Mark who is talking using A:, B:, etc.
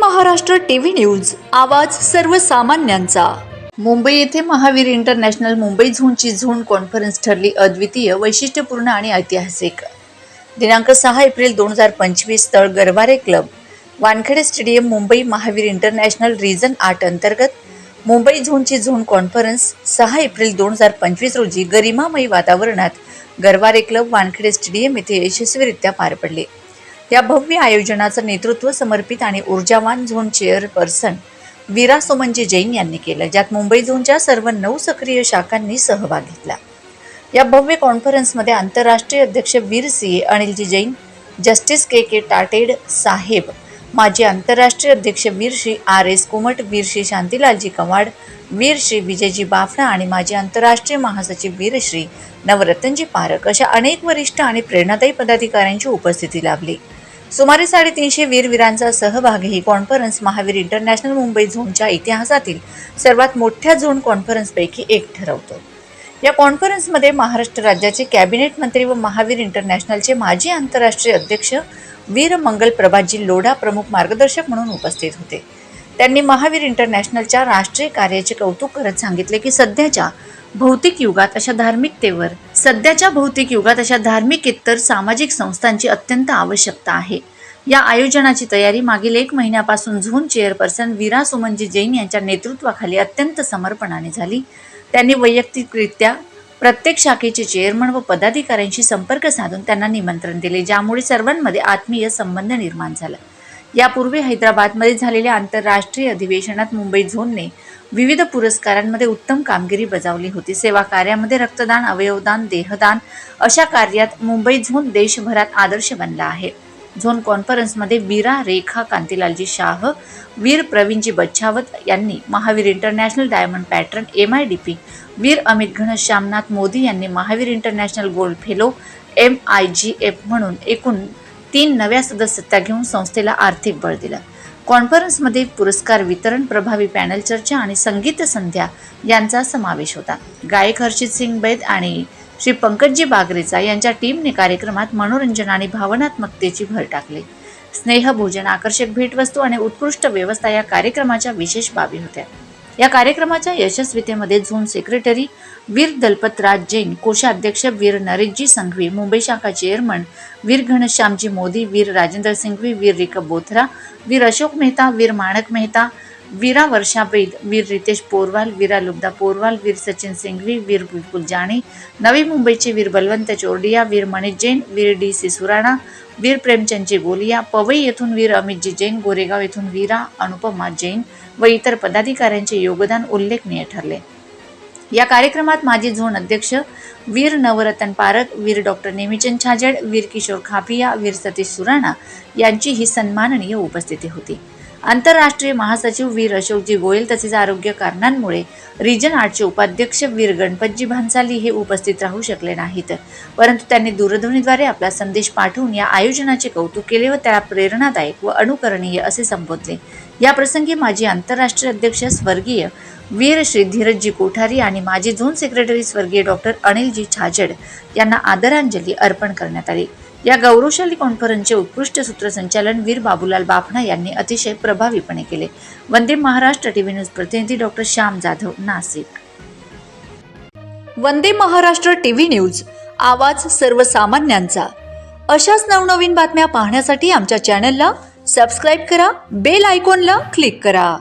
A: Maharashtra TV news आवाज सर्वसामान्यांचा. मुंबई येथे महावीर इंटरनॅशनल मुंबई झोनची झोन कॉन्फरन्स ठरली अद्वितीय वैशिष्ट्यपूर्ण आणि ऐतिहासिक. दिनांक सहा एप्रिल दोन हजार पंचवीस स्थळ Garware club. Wankhede stadium Mumbai Mahavir international region आठ अंतर्गत. मुंबई झोनची झोन कॉन्फरन्स सहा एप्रिल दोन हजार पंचवीस रोजी गरिमामयी वातावरणात गरवारे क्लब वानखेडे स्टेडियम येथे यशस्वीरित्या पार पडले. या भव्य आयोजनाचं नेतृत्व समर्पित आणि ऊर्जावान झोन चेअरपर्सन वीरा सोमनजी जैन यांनी केलं ज्यात मुंबई झोनच्या सर्व नऊ सक्रिय शाखांनी सहभाग घेतला. या भव्य कॉन्फरन्समध्ये आंतरराष्ट्रीय अध्यक्ष Veer Singh Anilji Jain justice K K Tated साहेब माजी आंतरराष्ट्रीय अध्यक्ष वीर श्री आर एस कुमट वीर श्री शांतीलालजी कवाड वीर श्री विजयजी बाफडा आणि माजी आंतरराष्ट्रीय महासचिव वीर श्री नवरत्नजी पारक अशा अनेक वरिष्ठ आणि प्रेरणादायी पदाधिकाऱ्यांची उपस्थिती लाभली. सुमारे साडेतीनशे वीरवीरांचा सहभागही कॉन्फरन्स महावीर इंटरनॅशनल मुंबई झोनच्या इतिहासातील सर्वात मोठ्या झोन कॉन्फरन्सपैकी एक ठरवतो. या कॉन्फरन्समध्ये महाराष्ट्र राज्याचे कॅबिनेट मंत्री व महावीर इंटरनॅशनलचे माजी आंतरराष्ट्रीय अध्यक्ष वीर मंगल प्रभाजी लोढा प्रमुख मार्गदर्शक म्हणून उपस्थित होते. त्यांनी महावीर इंटरनॅशनलच्या राष्ट्रीय कार्याचे कौतुक करत सांगितले की सध्याच्या भौतिक युगात अशा धार्मिकतेवर सध्याच्या भौतिक युगात अशा धार्मिक इतर सामाजिक संस्थांची अत्यंत आवश्यकता आहे. या आयोजनाची तयारी मागील एक महिन्यापासून झोन चेअरपर्सन वीरा सुमनजी जैन यांच्या नेतृत्वाखाली अत्यंत समर्पणाने झाली. त्यांनी वैयक्तिकरित्या प्रत्येक शाखेचे चेअरमन व पदाधिकाऱ्यांशी संपर्क साधून त्यांना निमंत्रण दिले ज्यामुळे सर्वांमध्ये आत्मीय संबंध निर्माण झाला. यापूर्वी हैदराबादमध्ये झालेल्या आंतरराष्ट्रीय अधिवेशनात मुंबई झोनने विविध पुरस्कारांमध्ये उत्तम कामगिरी बजावली होती. सेवा कार्यामध्ये रक्तदान अवयवदान देहदान अशा कार्यात मुंबई झोन देशभरात आदर्श बनला आहे. झोन कॉन्फरन्समध्ये वीरा रेखा कांतीलालजी शाह वीर प्रवीणजी बच्छावत यांनी Mahavir international diamond pattern M I D P वीर अमित घनश्यामनाथ मोदी यांनी Mahavir international gold fellow M I G F म्हणून एकूण तीन नव्या सदस्यता घेऊन संस्थेला आर्थिक बळ दिलं. कॉन्फरन्समध्ये पुरस्कार वितरण प्रभावी पॅनल चर्चा आणि संगीत संध्या यांचा समावेश होता. गायक हर्षित सिंग बैद आणि श्री पंकजजी बागरेचा यांच्या टीमने कार्यक्रमात मनोरंजन आणि भावनात्मकतेची भर टाकली. स्नेहभोजन आकर्षक भेटवस्तू आणि उत्कृष्ट व्यवस्था या कार्यक्रमाच्या विशेष बाबी होत्या. या कार्यक्रमाच्या यशस्वीतेमध्ये झोन सेक्रेटरी वीर दलपतराज जैन कोषाध्यक्ष वीर नरेशजी संघवी मुंबई शाखा चेअरमन वीर घनश्यामजी मोदी वीर राजेंद्र सिंघवी वीर रिकब बोथरा वीर अशोक मेहता वीर माणक मेहता वीरा वर्षा बैद वीर रितेश पोरवाल वीरा लुब्धा पोरवाल वीर सचिन सिंघवी वीर विपुल जाणी नवी मुंबईचे वीर बलवंत चोरडिया वीर मनीष जैन वीर डी सी सुराणा वीर प्रेमचंदजी गोलिया पवई येथून वीर अमितजी जैन गोरेगाव येथून वीरा अनुपमा जैन व इतर पदाधिकाऱ्यांचे योगदान उल्लेखनीय ठरले. या कार्यक्रमात माजी झोन अध्यक्ष वीर नवरतन पारक वीर डॉक्टर नेमीचंद छाजेड वीर किशोर खापिया वीर सतीश सुराणा यांचीही सन्माननीय उपस्थिती होती. आंतरराष्ट्रीय महासचिव वीर अशोकजी गोयल तसेच आरोग्य कारणांमुळे रिजन आर्टचे उपाध्यक्ष वीर गणपतजी भानसाली हे उपस्थित राहू शकले नाहीत. परंतु त्यांनी दूरध्वनीद्वारे आपला संदेश पाठवून या आयोजनाचे कौतुक केले व त्याला प्रेरणादायक व अनुकरणीय असे संबोधले. याप्रसंगी माजी आंतरराष्ट्रीय अध्यक्ष स्वर्गीय वीर श्री धीरजजी कोठारी आणि माजी झोन सेक्रेटरी स्वर्गीय डॉक्टर अनिलजी छाजड यांना आदरांजली अर्पण करण्यात आली. या गौरवशाली कॉन्फरन्सचे उत्कृष्ट सूत्रसंचालन वीर बाबूलाल बाफणा यांनी अतिशय प्रभावीपणे केले. वंदे महाराष्ट्र टीव्ही न्यूज प्रतिनिधी doctor Shyam Jadhav Nashik. Vande Maharashtra TV news आवाज सर्वसामान्यांचा. अशाच नवनवीन बातम्या पाहण्यासाठी आमच्या चॅनलला सबस्क्राईब करा बेल आयकॉनला क्लिक करा.